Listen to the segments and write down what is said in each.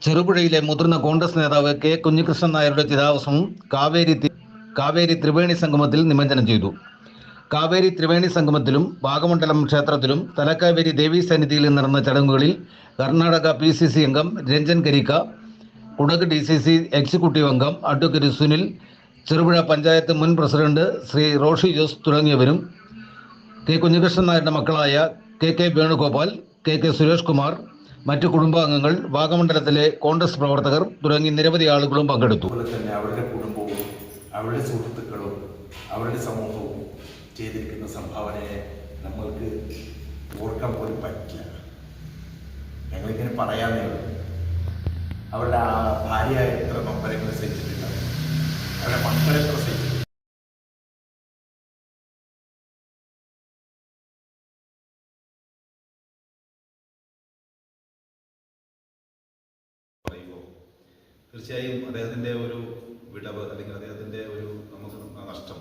ചെറുപുഴയിലെ മുതിർന്ന കോൺഗ്രസ് നേതാവ് കെ കുഞ്ഞികൃഷ്ണൻ നായരുടെ ചിതാവസവും കാവേരി കാവേരി ത്രിവേണി സംഗമത്തിൽ നിമജ്ജനം ചെയ്തു. കാവേരി ത്രിവേണി സംഗമത്തിലും ഭാഗമണ്ഡലം ക്ഷേത്രത്തിലും തലക്കാവേരി ദേവീ സന്നിധിയിൽ നടന്ന ചടങ്ങുകളിൽ കർണാടക പി സി സി അംഗം രഞ്ജൻ കരിക്ക കുടക് ഡി സി സി എക്സിക്യൂട്ടീവ് അംഗം അഡ്വക്കേറ്റ് സുനിൽ ചെറുപുഴ പഞ്ചായത്ത് മുൻ പ്രസിഡന്റ് ശ്രീ റോഷി ജോസ് തുടങ്ങിയവരും കെ കുഞ്ഞികൃഷ്ണൻ നായരുടെ മക്കളായ K K Venugopal K K Suresh Kumar മറ്റു കുടുംബാംഗങ്ങൾ ഭാഗമണ്ഡലത്തിലെ കോൺഗ്രസ് പ്രവർത്തകർ തുടങ്ങി നിരവധി ആളുകളും പങ്കെടുത്തു. അവരുടെ കുടുംബവും അവരുടെ സുഹൃത്തുക്കളും അവരുടെ സമൂഹവും ചെയ്തിരിക്കുന്ന സംഭാവനയെ നമ്മൾക്ക് ഓർക്കാൻ പോലും പറ്റില്ല. ഞങ്ങളിങ്ങനെ പറയാനേ അവരുടെ ആ ഭാര്യ എത്ര നൊമ്പരങ്ങൾ സഹിച്ചിട്ടുണ്ടാവും തീർച്ചയായും അദ്ദേഹത്തിന്റെ ഒരു വിടവ് അല്ലെങ്കിൽ അദ്ദേഹത്തിന്റെ ഒരു നമുക്ക് നഷ്ടം.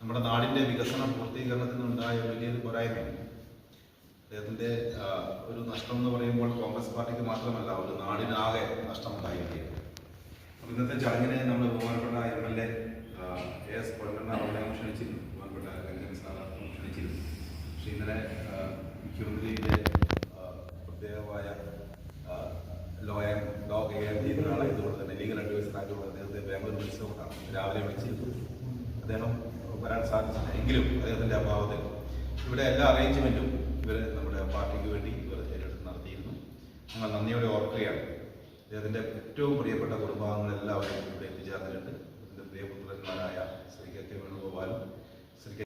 നമ്മുടെ നാടിന്റെ വികസന പൂർത്തീകരണത്തിനുണ്ടായ വലിയൊരു പോരായ്മയാണ്. അദ്ദേഹത്തിന്റെ ഒരു നഷ്ടം എന്ന് പറയുമ്പോൾ കോൺഗ്രസ് പാർട്ടിക്ക് മാത്രമല്ല ഒരു നാടിനാകെ നഷ്ടമുണ്ടായിരിക്കുകയാണ്. അപ്പോൾ ഇന്നത്തെ ചടങ്ങിന് നമ്മൾ ബഹുമാനപ്പെട്ട M L A S Ponnanna അവരെ ക്ഷണിച്ചിരുന്നു. ബഹുമാനപ്പെട്ട രംഗൻ സാർ ക്ഷണിച്ചിരുന്നു. പക്ഷേ ഇന്നലെ മുഖ്യമന്ത്രിയുടെ പ്രത്യേകമായ ആൻഡ് ലോ കൈകാര്യം ചെയ്യുന്ന തന്നെ ലീഗൽ ആയതുകൊണ്ട് അദ്ദേഹത്തെ ബാംഗ്ലൂർ വിളിച്ചുകൊണ്ടാണ് രാവിലെ വിളിച്ചിരുന്നു അദ്ദേഹം വരാൻ സാധിച്ചില്ല. എങ്കിലും അദ്ദേഹത്തിന്റെ അഭാവത്തിൽ ഇവിടെ എല്ലാ അറേഞ്ച്മെന്റും ഇവർ നമ്മുടെ പാർട്ടിക്ക് വേണ്ടി ഇവർ ഏറ്റെടുത്ത് നടത്തിയിരുന്നു. ഞങ്ങൾ നന്ദിയോടെ ഓർക്കുകയാണ്. അദ്ദേഹത്തിന്റെ ഏറ്റവും പ്രിയപ്പെട്ട ഇവിടെ എത്തിച്ചേർന്നിട്ടുണ്ട് ഇതിന്റെ പ്രിയപുത്രന്മാരായ ശ്രീ കെ കെ വേണുഗോപാലും ശ്രീ കെ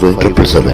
triple seven